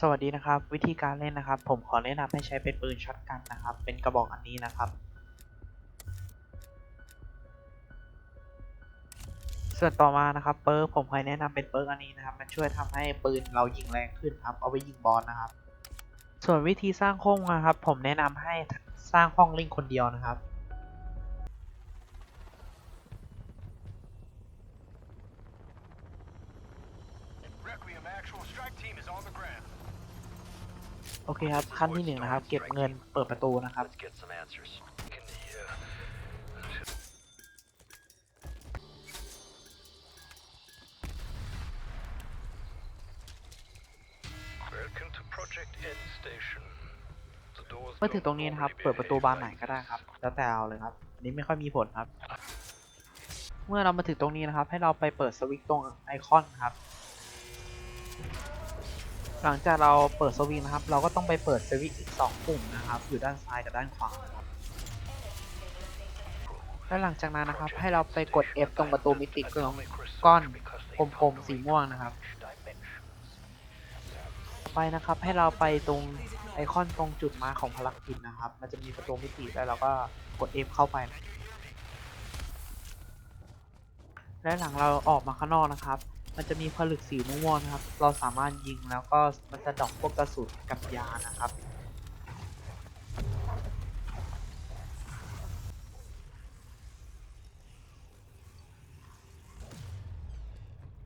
สวัสดีนะครับ วิธีการเล่นนะครับ ผมขอแนะนำให้ใช้เป็นปืนช็อตกันนะครับ เป็นกระบอกอันนี้นะครับ ส่วนต่อมานะครับเปิร์กผมเคยแนะนำเป็นเปิร์กอันนี้นะครับ มันช่วยทำให้ปืนเรายิงแรงขึ้นครับ เอาไว้ยิงบอลนะครับ ส่วนวิธีสร้างห้องนะครับ ผมแนะนำให้สร้างห้องลิงคนเดียวนะครับ โอเคครับ ขั้นที่หนึ่งนะครับ เก็บเงินเปิดประตูนะครับ Let's get some answers. Can the, uh, Welcome to Project N Station. The doors เมื่อถึง don't ตรงนี้นะครับ already เปิดประตูบานไหน behave ก็ได้ like ครับ this. แล้วแต่เอาเลยครับ อันนี้ไม่ค่อยมีผลครับ เมื่อเรามาถึงตรงนี้นะครับ ให้เราไปเปิดสวิตช์ตรงไอคอนครับ หลังจากเราเปิดสวิตช์นะครับ เราก็ต้องไปเปิดสวิตอีกสองปุ่มนะครับ อยู่ด้านซ้ายกับด้านขวาแล้วหลังจากนั้นนะครับ ให้เราไปกด F ตรงประตูมิติตรงก้อนกลมๆสีม่วงนะครับ ไปนะครับให้เราไปตรงไอคอนตรงจุดมาของพลังกินนะครับ มันจะมีประตูมิติแล้วเราก็กด F เข้าไป และหลังเราออกมาข้างนอกนะครับ มันจะมีผลึกสีม่วงนะครับ เราสามารถยิงแล้วก็มันจะดอกพวกกระสุนกับยานะครับ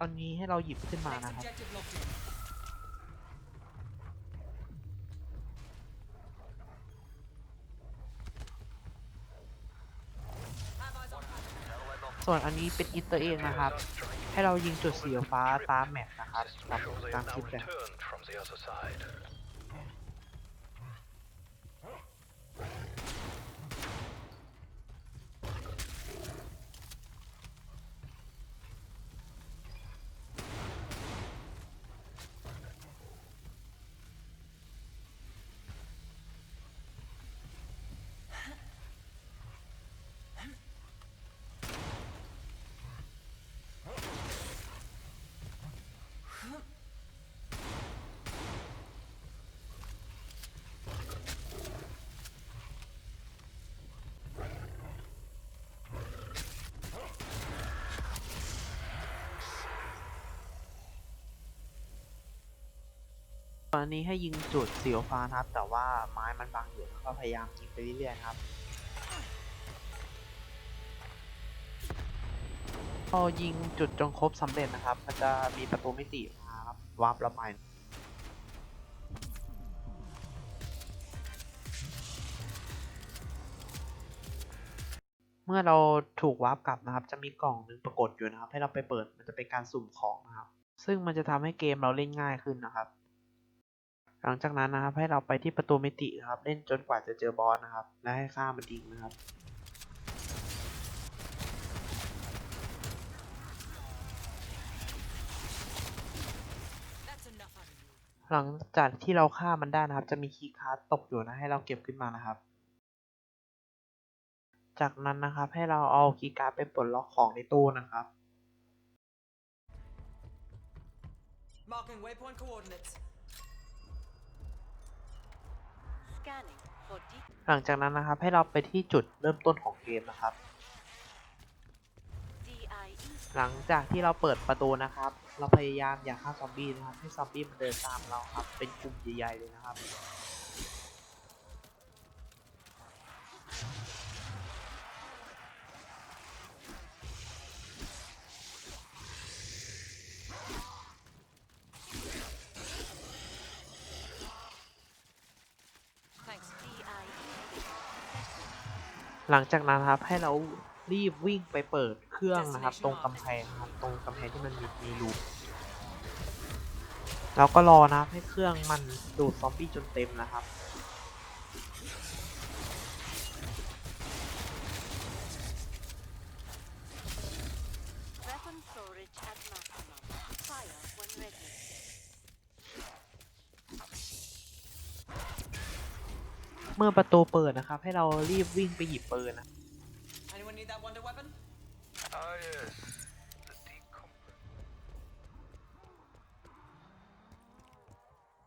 ตอนนี้ให้เราหยิบขึ้นมานะครับส่วนอันนี้เป็นอินเตอร์เองนะครับ ให้เรายิงจุดสีฟ้าตามแมปนะครับตามตามคลิปเลย ตอนนี้ให้ยิงจุดสีฟ้านะครับ แต่ว่าไม้มันบังอยู่ก็พยายามยิงไปเรื่อยๆครับพอยิงจุดจนครบสำเร็จนะครับ มันจะมีประตูมิติมาครับวาร์ปเราไปเมื่อเราถูกวาร์ปกลับนะครับ จะมีกล่องหนึ่งปรากฏอยู่นะครับ ให้เราไปเปิดมันจะเป็นการสุ่มของนะครับ ซึ่งมันจะทำให้เกมเราเล่นง่ายขึ้นนะครับ หลังจากนั้นนะครับให้เราไปที่ประตูมิตินะครับ เล่นจนกว่าจะเจอบอสนะครับ และให้ฆ่ามันทิ้งนะครับ That's enough out of you. หลังจากที่เราฆ่ามันได้นะครับ จะมีคีย์การ์ดตกอยู่นะให้เราเก็บขึ้นมานะครับ จากนั้นนะครับให้เราเอาคีย์การ์ดไปปลดล็อกของในตู้นะครับ Marking waypoint coordinates. หลังจากนั้นนะครับให้เราไปที่จุดเริ่มต้นของเกมนะครับ หลังจากที่เราเปิดประตูนะครับ เราพยายามอย่าฆ่าซอมบี้นะครับ ให้ซอมบี้มันเดินตามเราครับ เป็นกลุ่มใหญ่ๆเลยนะครับ หลังจากนั้นครับให้เรารีบวิ่งไปเปิดเครื่องนะครับ ตรงกำแพงครับตรงกำแพงที่มันมีมีรูแล้วก็รอนะครับให้เครื่องมันดูดซอมบี้จนเต็มนะครับ เมื่อประตูเปิดนะครับ ให้เรารีบวิ่งไปหยิบปืนนะ Anyone need that wonder weapon? Ah, yes. The decomp-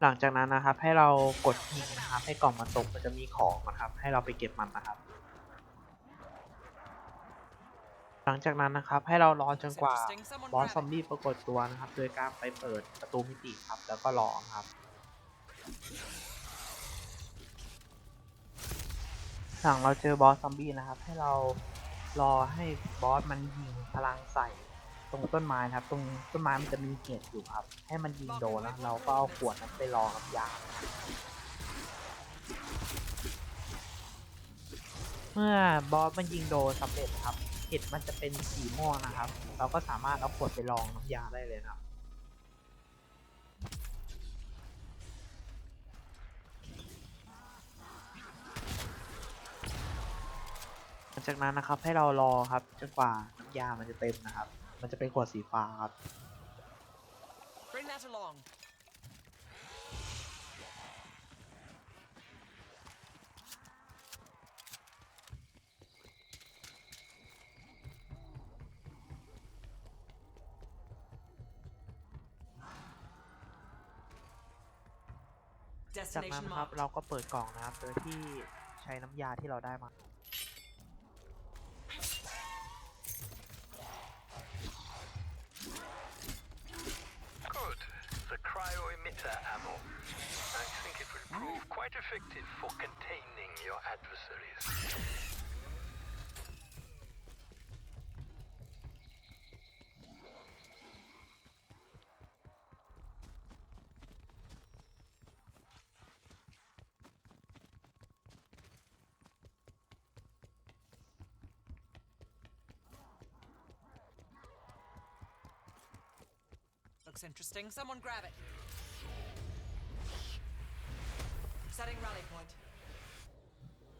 หลังจากนั้นนะครับ ให้เรากดยิงนะครับ ให้กล่องมันตกมันจะมีของนะครับ ให้เราไปเก็บมันนะครับ หลังจากนั้นนะครับ ให้เรารอจนกว่า Interesting. Someone บอส grab ซอมบี้ปรากฏตัวนะครับ โดยการไปเปิดประตูมิติครับ แล้วก็รอครับ หลังเราเจอบอสซอมบี้นะครับ ให้เรารอให้บอสมันยิงพลังใส่ตรงต้นไม้นะครับ ตรงต้นไม้มันจะมีเห็ดอยู่ครับ ให้มันยิงโดนแล้วเราก็เอาขวดนั้นไปรองกับยาเมื่อบอสมันยิงโดนสำเร็จครับเห็ดมันจะเป็นสีม่วงนะครับ เราก็สามารถเอาขวดไปรองน้ำยาได้เลยนะครับ หลัง จากนั้นนะครับให้เรารอครับจนกว่าน้ำยามันจะเต็มนะครับ มันจะเป็นขวดสีฟ้าครับ Bring that along. จากนั้น Destination นะครับ marked. เราก็เปิดกล่องนะครับโดยที่ใช้น้ำยาที่เราได้มา for containing your adversaries. Looks interesting. Someone grab it.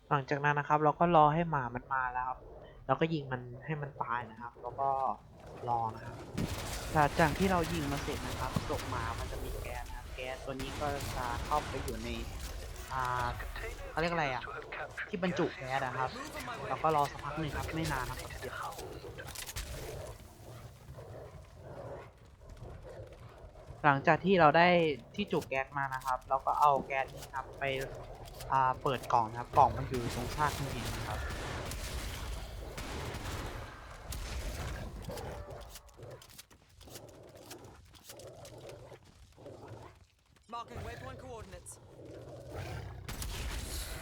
หลังจากนั้นนะครับ เราก็รอให้หมามันมาแล้วครับแล้วก็ยิงมันให้มันตายนะครับ แล้วก็รอนะครับหลังจากที่เรายิงมาเสร็จนะครับศพหมามันจะมีแก๊สนะครับแก๊สตัวนี้ก็จะเข้าไปอยู่ในอ่า Containers เขาเรียกอะไรอะ to have captured ที่บรรจุแก๊สนะครับ Move on my แล้ว way. ก็รอสักพักหนึ่งครับไม่นานนะครับเดี๋ยว หลังจากที่เราได้ที่จุกแก๊สมานะครับ เราก็เอาแก๊สนี้ครับไปอ่าเปิดกล่องนะครับ กล่องมันอยู่ตรงซากเครื่องบินนะครับ Marking waypoint coordinates.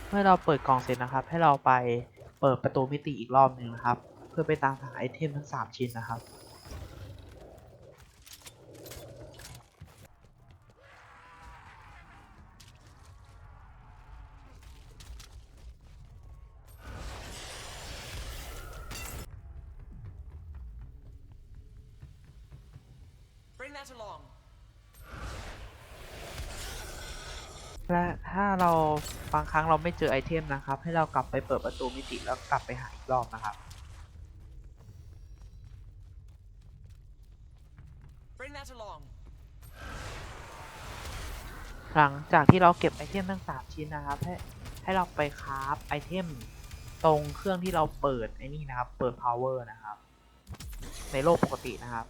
เมื่อเราเปิดกล่องเสร็จนะครับ ให้เราไปเปิดประตูมิติอีกรอบหนึ่งนะครับ เพื่อไปตามหาไอเทมทั้ง 3 ชิ้นนะครับ Bring that along. และถ้าเราบางครั้งเราไม่เจอไอเทมนะครับ ให้เรากลับไปเปิดประตูมิติแล้วกลับไปหาอีกรอบนะครับ Bring that along. หลังจากที่เราเก็บไอเทมทั้ง3ชิ้นนะครับ ให้ให้เราไปคราฟไอเทมตรงเครื่องที่เราเปิดไอ้นี่นะครับ เปิด power นะครับ ในโลกปกตินะครับ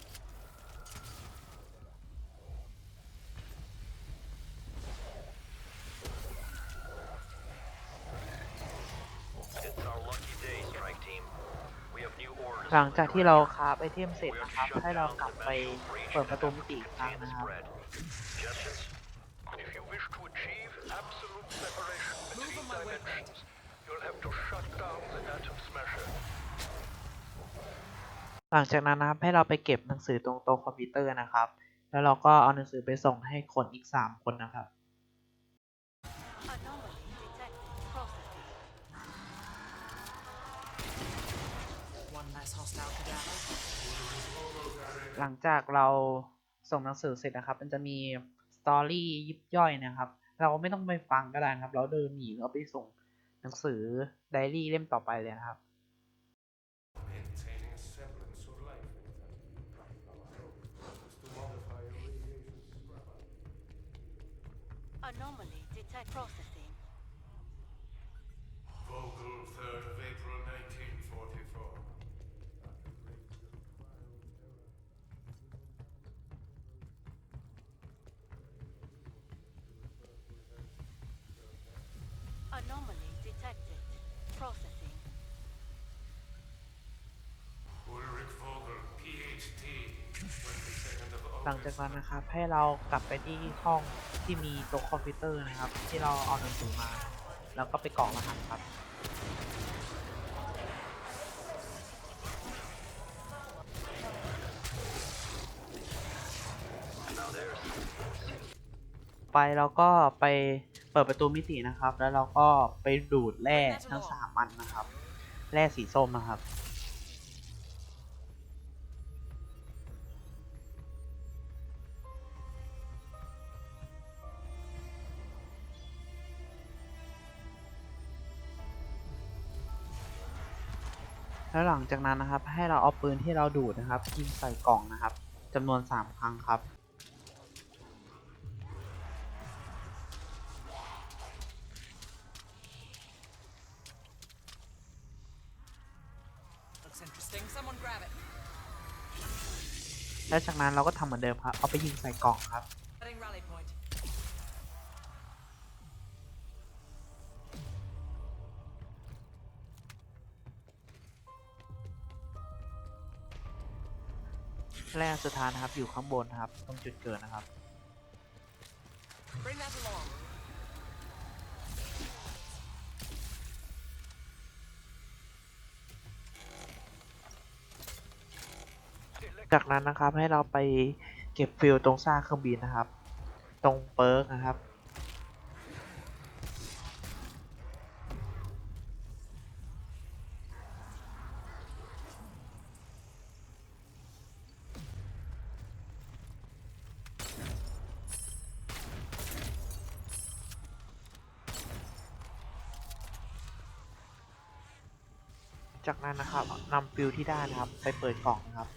หลังจากที่เราคาฟไอเทมเสร็จนะครับ ให้เรากลับไปเปิดประตูมิติอีกครั้งนะครับ If you wish to achieve absolute separation between dimensions, you'll have to shut down the atom smasher. หลังจากนั้นนะครับให้เราไปเก็บหนังสือตรงโต๊ะคอมพิวเตอร์นะครับ แล้วเราก็เอาหนังสือไปส่งให้คนอีก 3 คนนะครับ หลังจากเราส่งหนังสือเสร็จนะครับ มันจะมีสตอรี่ยิบย่อยนะครับ เราไม่ต้องไปฟังก็ได้นครับ เราเดินหนีแล้วไปส่งหนังสือไดอารี่เล่มต่อไปเลยนะครับ Maintaining a semblance หลังจากนั้นนะครับ ให้เรากลับไปที่ห้องที่มีโต๊ะคอมพิวเตอร์นะครับ ที่เราเอาหนังสือมา แล้วก็ไปกรอกรหัสครับไปเราก็ไปเปิดประตูมิตินะครับ แล้วเราก็ไปดูดแร่ทั้งสามอันนะครับ แร่สีส้มนะครับ แล้วหลังจากนั้นนะครับ ให้เราเอาปืนที่เราดูดนะครับยิงใส่กล่องนะครับจำนวน 3 ครั้งครับ Looks interesting. Someone grab it. แล้วจากนั้นเราก็ทำเหมือนเดิมครับ เอาไปยิงใส่กล่องครับ แร่สุดท้ายนะครับอยู่ข้างบนนะครับตรงจุดเกิดนะครับ Bring that along. จากนั้นนะครับให้เราไปเก็บฟิลตรงซากเครื่องบินนะครับ ตรงเปิร์กนะครับ จากนั้นนะครับนำ ฟิลที่ได้นะครับ ไปเปิดกล่องนะครับ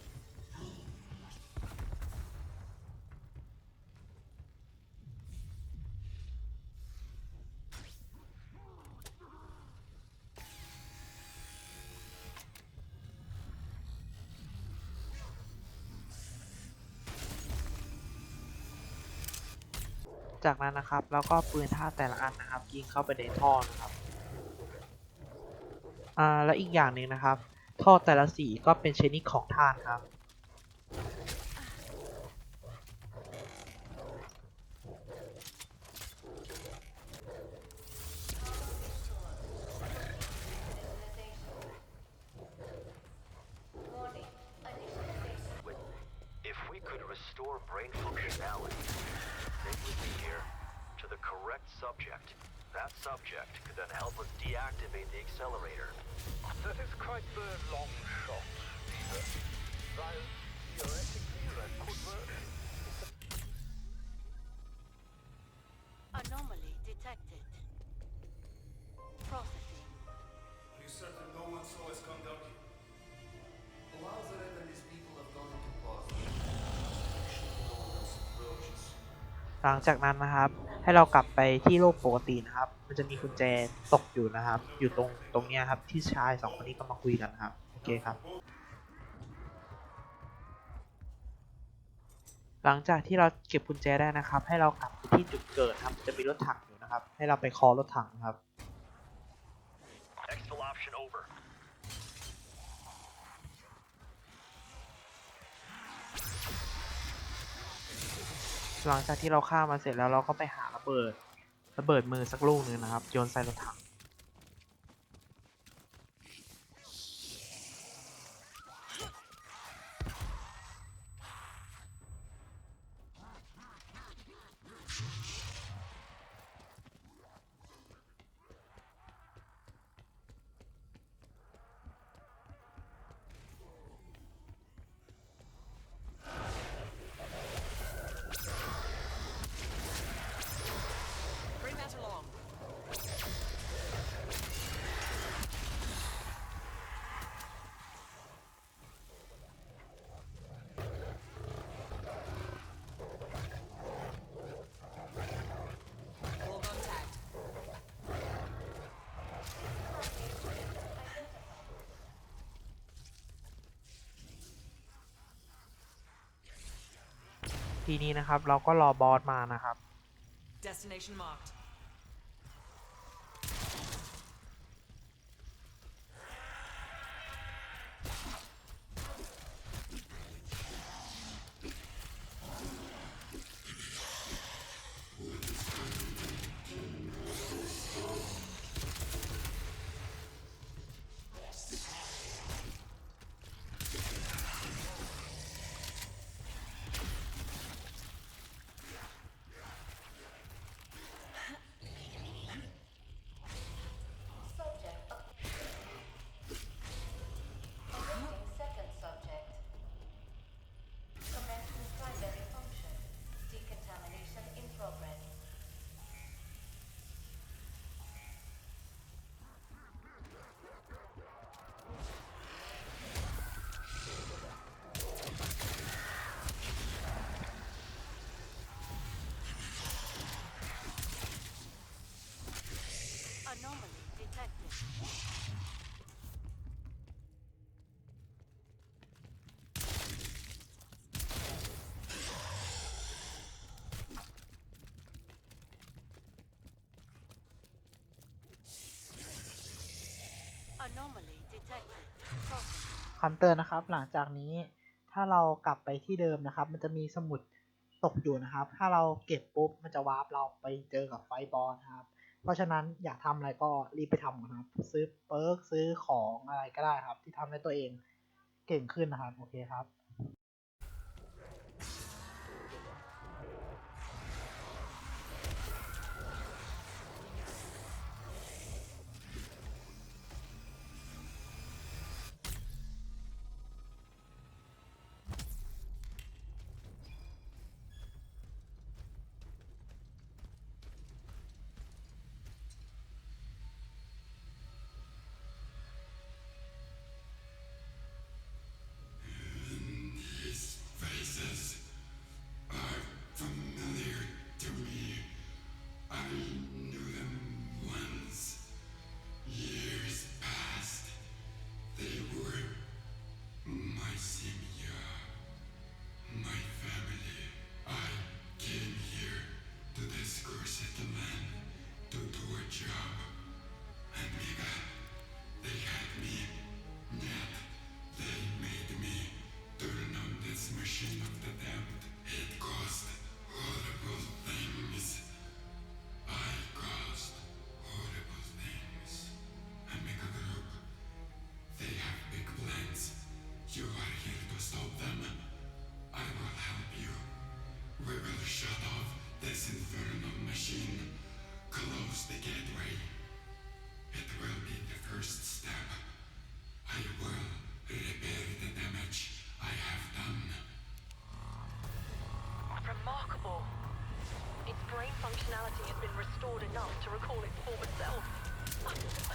จากนั้นนะครับแล้วก็ปืนท่าแต่ละอันนะครับ ยิงเข้าไปในท่อนะครับอ่าและอีกอย่างหนึ่งนะครับ ท่อแต่ละสีก็เป็นชนิดของธาตุครับ If we could restore brain functionality, they would be here to the correct subject. That subject could then help us deactivate the accelerator. That is quite the long shot, Peter. While theoretically that could work. Anomaly detected. Processing. Are you certain no one saw us come down here? Lazaret and his people have gone into pause. approaches. หลังจากนั้นนะครับ ให้เรากลับไปที่โลกปกตินะครับ มันจะมีกุญแจตกอยู่นะครับ อยู่ตรงตรงเนี้ยครับที่ชายสองคนนี้ก็มาคุยกันครับโอเคครับ หลังจากที่เราเก็บกุญแจได้นะครับ ให้เรากลับไปที่จุดเกิดครับ จะมีรถถังอยู่นะครับ ให้เราไปคอรถถังครับ Exfil option over. หลังจากที่เราฆ่ามาเสร็จแล้วเราก็ไปหาระเบิดระเบิดมือสักลูกหนึ่งนะครับ โยนใส่รถถัง Bring that along. 'All gun tagged. ที นี้นะครับ เราก็รอบอสมานะครับ Destination marked. คำเตือนนะครับ หลังจากนี้ถ้าเรากลับไปที่เดิมนะครับ มันจะมีสมุดตกอยู่นะครับ ถ้าเราเก็บปุ๊บมันจะวาร์ปเราไปเจอกับไฟบอลนะครับ เพราะฉะนั้นอยากทำอะไรก็รีบไปทำนะครับ ซื้อเปิร์กซื้อของอะไรก็ได้ครับ ที่ทำให้ตัวเองเก่งขึ้นนะครับ โอเคครับ enough to recall its former self.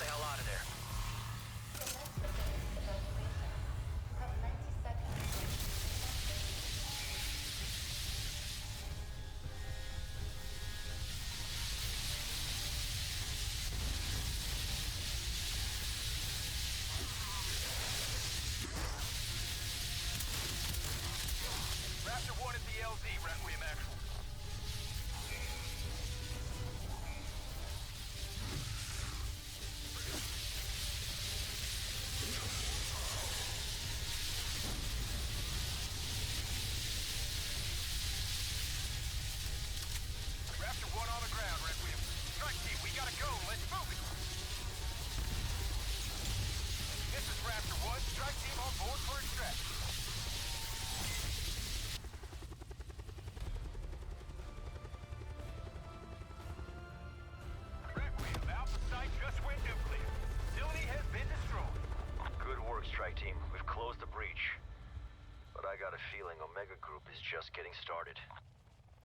The hell out of there. Just getting started.